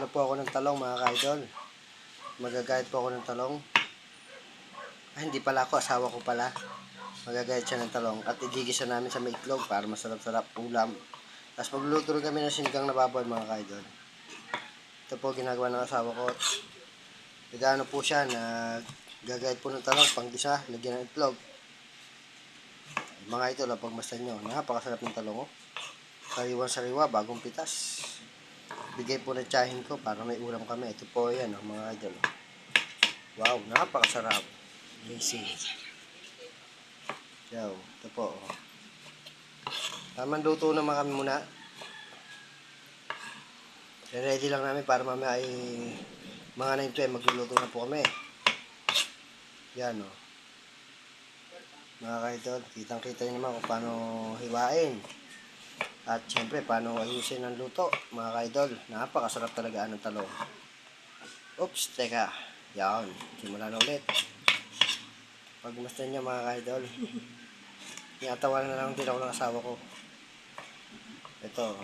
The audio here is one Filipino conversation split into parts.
Ano po ako ng talong mga kaidol? Magagayat po ako ng talong. Ay, hindi pala ako. Asawa ko pala. Magagayat siya ng talong. At igigisa namin sa may para masarap-sarap ulam. Tapos magluluto rin kami ng sinigang na baboy mga kaidol. Ito po ginagawa ng asawa ko. Nagano po siya na gagayat po ng talong. Panggisa, lagyan ng itlog. Mga idol, ang pagmasdan nyo. Napakasarap ng talong. Oh. Sariwa-sariwa, bagong pitas bigay po ng tsahin ko para may ulam kami. Ito po yan, oh, mga idol. Wow, napakasarap. Easy. Yo, ito po. Oh. Tamang luto naman kami muna. Ready lang namin para mamaya ay mga 9 to magluluto na po kami. Yan oh. Mga kaidol, kitang-kita nyo naman kung paano hiwain. At syempre, paano ayusin ang luto, mga kaidol. Napakasarap talaga ng talong. Oops, teka. Yan, simula na ulit. Pagmasdan niya mga kaidol. Tinatawa na lang din ako ng asawa ko. Ito.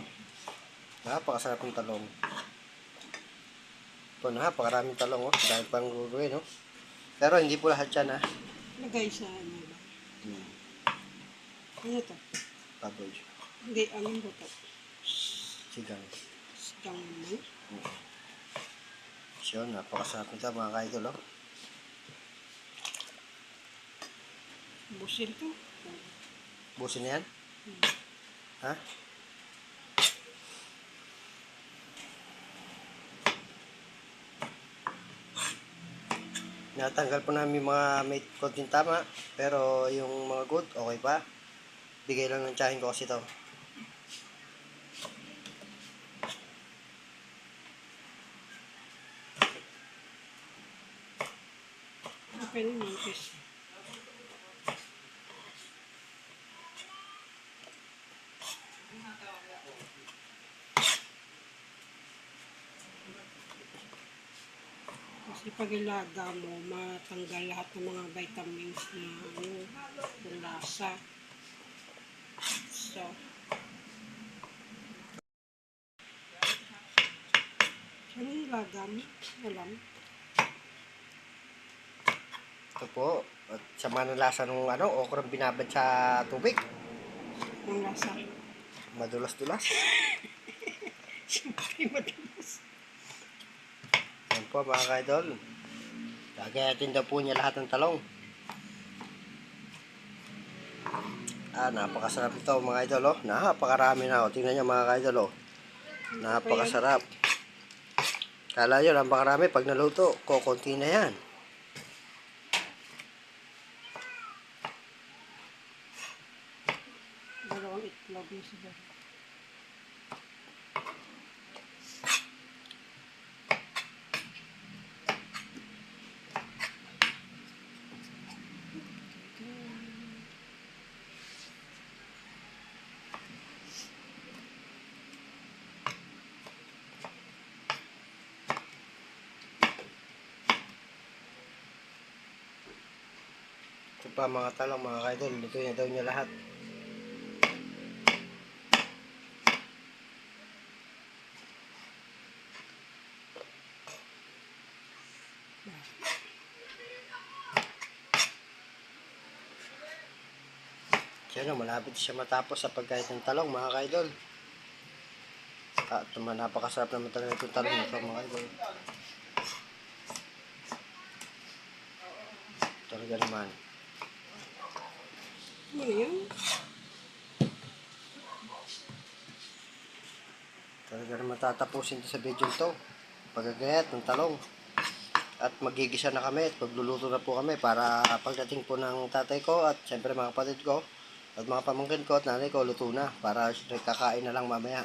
Napakasarap ng talong. Ito, napakaraming talong, oh. Dahil pang guruin, no? Pero hindi po lahat yan, ha? Lagay sa ano ba? Hmm. Ano to? Baboy. Hindi, anong ba to? Sigang. Sigang mo? So, napakasarap nito, mga kaidol, oh. Busil to? Busin na yan? Ha? Natanggal po namin yung mga may konting tama, pero yung mga good, okay pa. Bigay lang ng tsahin ko kasi to. Na mantis. Kasi pag ilaga mo, matanggal lahat ng mga vitamins na ano, yung lasa. So, ano ilaga mo? Alam? Ito po. At sama ng lasa ng ano, okrang binabad sa tubig. Ang lasa. Madulas-dulas. Siyempre, madalas. Yan po mga kaidol. Gagayatin daw po niya lahat ng talong. Ah, napakasarap ito mga idol oh. Napakarami na oh. Tingnan niyo mga kaidol oh. Napakasarap. Kala nyo, napakarami. Pag naluto, kukunti na yan. Na siguro. Ito pa mga talong mga kaidol. Luto niya daw niya lahat. Siyempre, malapit siya matapos sa pagkait ng talong, mga kaidol. At naman, napakasarap naman talaga itong talong nito, mga kaidol. Talaga naman. Ano? Talaga naman tatapusin to sa video to. Pagagayat ng talong. At magigisa na kami at magluluto na po kami para pagdating po ng tatay ko at siyempre mga kapatid ko at mga pamangkin ko at nanay ko luto na para kakain na lang mamaya.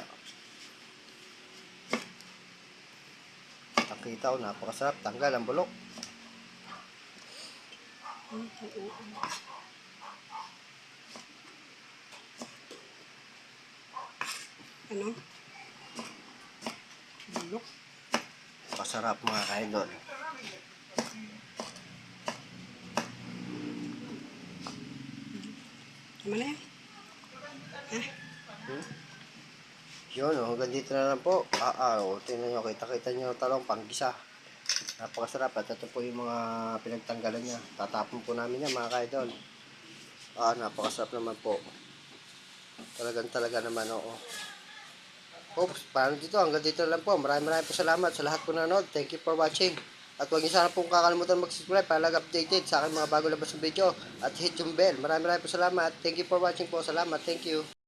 Nakita ko, napakasarap. Tanggal ang bulok. Ano? Bulok? Pasarap mga kaidol. Tama na yan? Ha? Hmm? Yun, oh, hanggang dito na lang po. Ah, ah, oh, tingnan nyo, kita-kita nyo talong, panggisa. Napakasarap. At ito po yung mga pinagtanggalan niya. Tatapon po namin yan, mga kaidol. Ah, napakasarap naman po. Talagang talaga naman, oo. Oops, paano dito? Hanggang dito na lang po. Maraming maraming po salamat sa lahat po na nanood. Thank you for watching. At huwag niyo sana pong kakalimutan mag-subscribe para lang updated sa aking mga bago labas na video. At hit yung bell. Maraming maraming po salamat. Thank you for watching po. Salamat. Thank you.